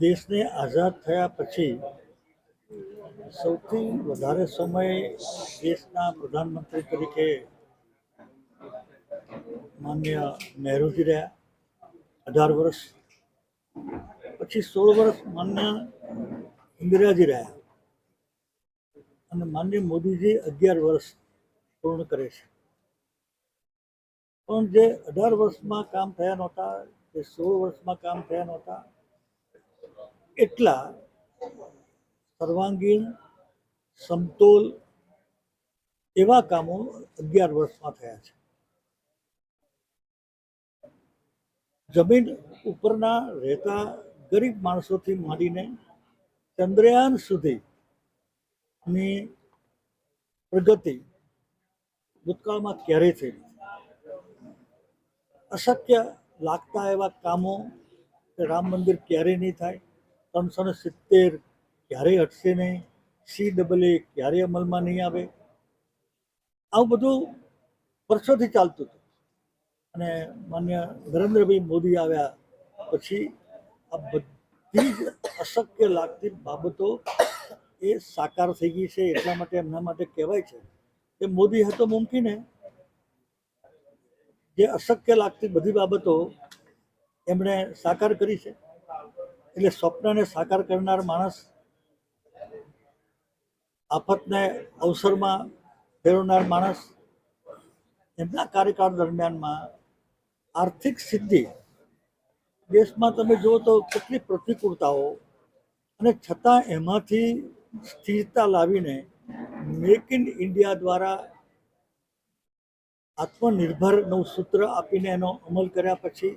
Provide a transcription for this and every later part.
દેશને આઝાદ થયા પછી સૌથી વધારે સમય દેશના પ્રધાનમંત્રી તરીકે માન્ય નહેરુજી રહ્યા, અઢાર વર્ષ. પછી સોળ વર્ષ માન્ય ઇન્દિરાજી રહ્યા. અને માન્ય મોદીજી અગિયાર વર્ષ પૂર્ણ કરે છે. પણ જે અઢાર વર્ષમાં કામ થયા નહોતા, જે સોળ વર્ષમાં કામ થયા નહોતા એટલા સર્વાંગીણ, સમતોલ એવા કામો અગિયાર વર્ષમાં થયા છે. જમીન ઉપરના રહેતા ગરીબ માણસોથી માંડીને ચંદ્રયાન સુધીની પ્રગતિ ભૂતકાળમાં ક્યારેય થઈ અશક્ય લાગતા એવા કામો કે રામ મંદિર ક્યારેય નહીં થાય. ત્રણસો સિત્તેર ક્યારેય હટશે નહીં. સી ડબલ એ ક્યારેય અમલમાં નહીં આવે. આવું બધું વર્ષોથી ચાલતું હતું. અને માન્ય નરેન્દ્રભાઈ મોદી આવ્યા પછી આ બધી જ અશક્ય લાગતી બાબતો એ સાકાર થઈ ગઈ છે. એટલા માટે એમના માટે કહેવાય છે કે મોદી હતો મુમકિન. જે અશક્ય લાગતી બધી બાબતો એમણે સાકાર કરી છે. એટલે સ્વપ્નને સાકાર કરનાર માણસ આફતને અવસરમાં ફેરવનાર માણસ એમના કાર્યકાળ દરમિયાનમાં આર્થિક સિદ્ધિ દેશમાં તમે જુઓ તો કેટલી પ્રતિકૂળતાઓ અને છતાં એમાંથી સ્થિરતા લાવીને મેક ઇન ઇન્ડિયા દ્વારા આત્મનિર્ભરનું સૂત્ર આપીને એનો અમલ કર્યા પછી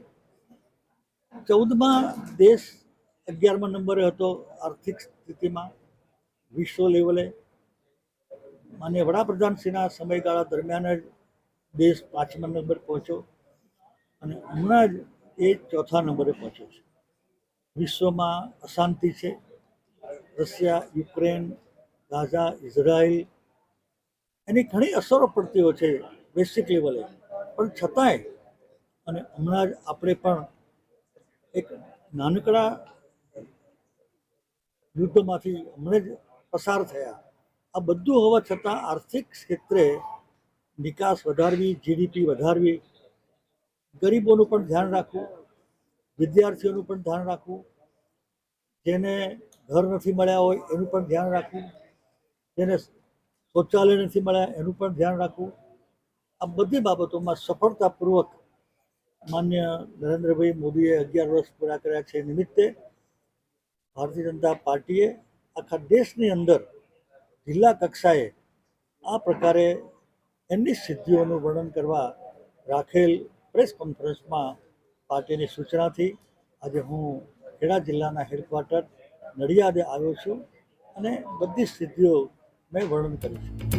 ચૌદમાં દેશ અગિયારમા નંબરે હતો આર્થિક સ્થિતિમાં વિશ્વ લેવલે. માન્ય વડાપ્રધાનશ્રીના સમયગાળા દરમિયાન જ દેશ પાંચમા નંબર પહોંચ્યો અને હમણાં જ એ ચોથા નંબરે પહોંચ્યો છે. વિશ્વમાં અશાંતિ છે. રશિયા, યુક્રેન, ગાઝા, ઇઝરાયલ એની ઘણી અસરો પડતી હોય છે વૈશ્વિક લેવલે. પણ છતાંય અને હમણાં જ આપણે પણ એક નાનકડા યુદ્ધમાંથી હમણાં જ પસાર થયા. આ બધું હોવા છતાં આર્થિક ક્ષેત્રે નિકાસ વધારવી જીડીપી વધારવી, ગરીબોનું પણ ધ્યાન રાખવું, વિદ્યાર્થીઓનું પણ ધ્યાન રાખવું, જેને ઘર નથી મળ્યા હોય એનું પણ ધ્યાન રાખવું, જેને શૌચાલય નથી મળ્યા એનું પણ ધ્યાન રાખવું. આ બધી બાબતોમાં સફળતાપૂર્વક માન્ય નરેન્દ્રભાઈ મોદીએ અગિયાર વર્ષ પૂરા કર્યા છે નિમિત્તે ભારતીય જનતા પાર્ટીએ આખા દેશની અંદર જિલ્લા કક્ષાએ આ પ્રકારે એમની સિદ્ધિઓનું વર્ણન કરવા રાખેલ પ્રેસ કોન્ફરન્સમાં પાર્ટીની સૂચનાથી આજે હું ખેડા જિલ્લાના હેડક્વાર્ટર નડિયાદે આવ્યો છું અને બધી સિદ્ધિઓ મેં વર્ણન કર્યું છે.